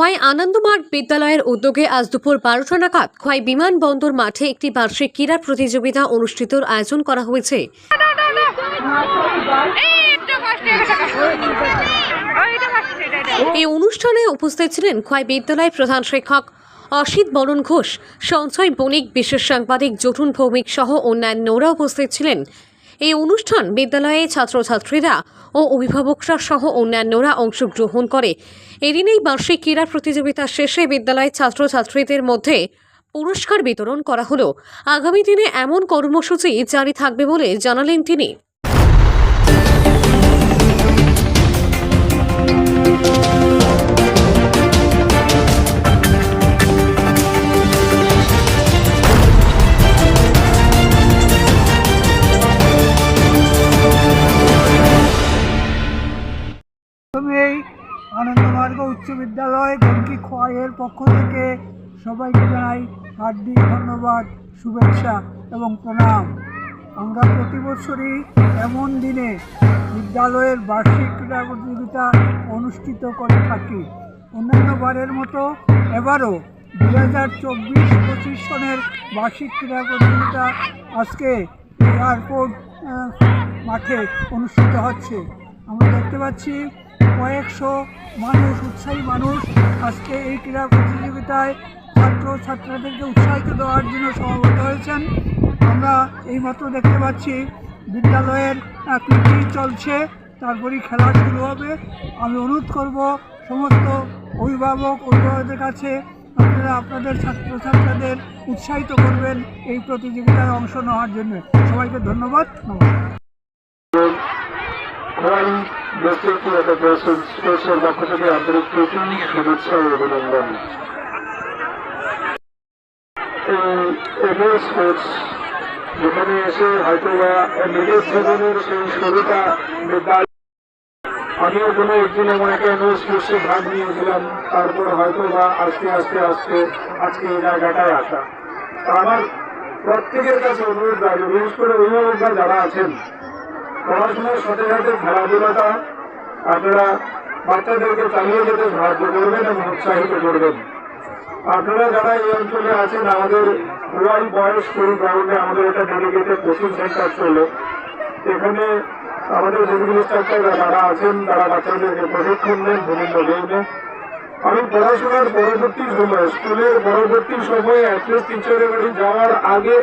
খোয়াই আনন্দমার্গ বিদ্যালয়ের উদ্যোগে আজ দুপুর বারোটা নাগাদ খোয়াই বিমানবন্দর মাঠে একটি বার্ষিক ক্রীড়া প্রতিযোগিতা অনুষ্ঠিতর আয়োজন করা হয়েছে। এই অনুষ্ঠানে উপস্থিত ছিলেন খোয়াই বিদ্যালয় প্রধান শিক্ষক অসিত বরণ ঘোষ, সঞ্চয় বণিক, বিশেষ সাংবাদিক জটুন ভৌমিক সহ অন্যান্যরা উপস্থিত ছিলেন। এই অনুষ্ঠান বিদ্যালয়ে ছাত্রছাত্রীরা ও অভিভাবকরা সহ অন্যান্যরা অংশগ্রহণ করে। এদিনেই বার্ষিক ক্রীড়া প্রতিযোগিতা শেষে বিদ্যালয়ের ছাত্রছাত্রীদের মধ্যে পুরস্কার বিতরণ করা হলো। আগামী দিনে এমন কর্মসূচি জারি থাকবে বলে জানালেন তিনি। আনন্দমার্গ উচ্চ বিদ্যালয় গঙ্কি খোয়াইয়ের পক্ষ থেকে সবাইকে জানাই হার্দিক ধন্যবাদ, শুভেচ্ছা এবং প্রণাম। আমরা প্রতি বছরই এমন দিনে বিদ্যালয়ের বার্ষিক ক্রীড়া প্রতিযোগিতা অনুষ্ঠিত করে থাকি। অন্যান্য বারের মতো এবারও দু হাজার চব্বিশ পঁচিশ সনের বার্ষিক ক্রীড়া প্রতিযোগিতা আজকে এয়ারপোর্ট মাঠে অনুষ্ঠিত হচ্ছে। আমরা দেখতে পাচ্ছি কয়েকশো মানুষ, উৎসাহী মানুষ আজকে এই ক্রীড়া প্রতিযোগিতায় ছাত্র ছাত্রীদেরকে উৎসাহিত দেওয়ার জন্য সমাবেত হয়েছেন। আমরা এইমাত্র দেখতে পাচ্ছি বিদ্যালয়ের পিটি চলছে, তারপরেই খেলা শুরু হবে। আমি অনুরোধ করব সমস্ত অভিভাবক, অভিভাবকদের কাছে আপনারা, আপনাদের ছাত্রছাত্রীদের উৎসাহিত করবেন এই প্রতিযোগিতায় অংশ নেওয়ার জন্য। সবাইকে ধন্যবাদ, নমস্কার। স্পোর্টস যেখানে এসে হয়তো বা নিজের জীবনের সেই শুরুটা আমিও কোনো একদিন এমন একটা ভাগ নিয়েছিলাম তারপর হয়তো বা আস্তে আস্তে আস্তে আজকে এই জায়গাটায় আসা আমার প্রত্যেকের কাছে অনুরোধ করে অভিভাবকরা যারা আছেন পড়াশোনার সাথে সাথে খেলাধুলাটা আপনারা বাচ্চাদেরকে চালিয়ে যেতে সাহায্য করবেন এবং উৎসাহিত করবেন। আপনারা যারা এই অঞ্চলে আছেন, আমাদের রুয়াই বয়স স্কুল গ্রাউন্ডে আমাদের একটা ডেডিকেটেড কোচিং সেন্টার চলে এখানে আমাদের মেডিকেল স্টাফরা যারা আছেন, তারা বাচ্চাদেরকে প্রশিক্ষণ দেন, বিভিন্ন গেমে আমি পড়াশোনার পরবর্তী সময়, স্কুলের পরবর্তী সময়ে অ্যাটলিস্ট টিচারের বাড়ি যাওয়ার আগে